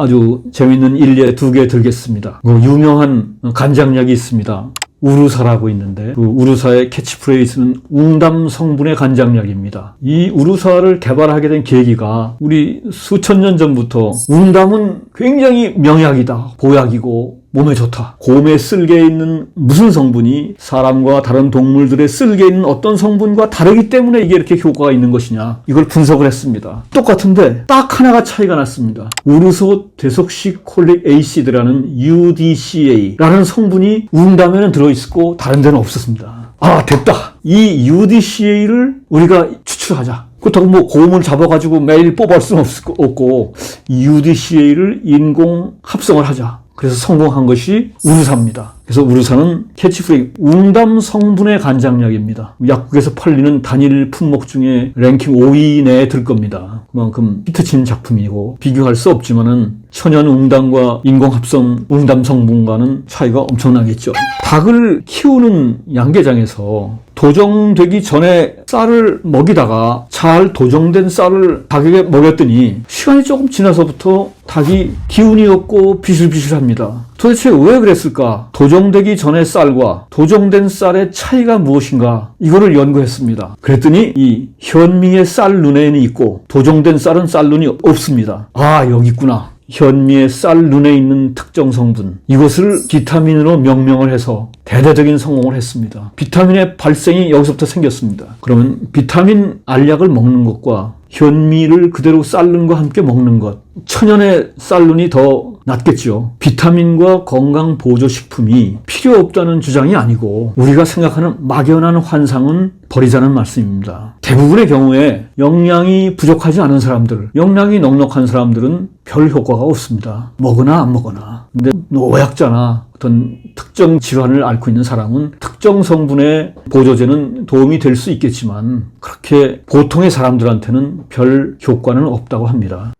아주 재밌는 일례 두 개 들겠습니다. 그 유명한 간장약이 있습니다. 우루사라고 있는데 그 우루사의 캐치프레이즈는 웅담 성분의 간장약입니다. 이 우루사를 개발하게 된 계기가 우리 수천 년 전부터 웅담은 굉장히 명약이다, 보약이고 몸에 좋다. 곰의 쓸개에 있는 무슨 성분이 사람과 다른 동물들의 쓸개에 있는 어떤 성분과 다르기 때문에 이게 이렇게 효과가 있는 것이냐. 이걸 분석을 했습니다. 똑같은데 딱 하나가 차이가 났습니다. 우르소 데석시콜릭 에이시드라는 UDCA라는 성분이 웅담에는 들어있었고 다른 데는 없었습니다. 아 됐다. 이 UDCA를 우리가 추출하자. 그렇다고 뭐 고음을 잡아가지고 매일 뽑을 수는 없- 없고 UDCA를 인공 합성을 하자. 그래서 성공한 것이 우르사입니다. 그래서 우르사는 캐치프레이 웅담 성분의 간장약입니다. 약국에서 팔리는 단일 품목 중에 랭킹 5위 내에 들 겁니다. 그만큼 히트친 작품이고 비교할 수 없지만은 천연 웅담과 인공 합성 웅담 성분과는 차이가 엄청나겠죠. 닭을 키우는 양계장에서 도정되기 전에 쌀을 먹이다가 잘 도정된 쌀을 닭에게 먹였더니 시간이 조금 지나서부터 닭이 기운이 없고 비실비실합니다. 도대체 왜 그랬을까? 도정되기 전의 쌀과 도정된 쌀의 차이가 무엇인가? 이거를 연구했습니다. 그랬더니 이 현미의 쌀 눈에는 있고 도정된 쌀은 쌀 눈이 없습니다. 아, 여기 있구나. 현미의 쌀 눈에 있는 특정 성분 이것을 비타민으로 명명을 해서 대대적인 성공을 했습니다. 비타민의 발생이 여기서부터 생겼습니다. 그러면 비타민 알약을 먹는 것과 현미를 그대로 쌀눈과 함께 먹는 것 천연의 쌀눈이 더 낫겠죠. 비타민과 건강 보조 식품이 필요 없다는 주장이 아니고 우리가 생각하는 막연한 환상은 버리자는 말씀입니다. 대부분의 경우에 영양이 부족하지 않은 사람들, 영양이 넉넉한 사람들은 별 효과가 없습니다. 먹으나 안 먹으나. 근데 노약자나 어떤 특정 질환을 앓고 있는 사람은 특정 성분의 보조제는 도움이 될 수 있겠지만 그렇게 보통의 사람들한테는 별 효과는 없다고 합니다.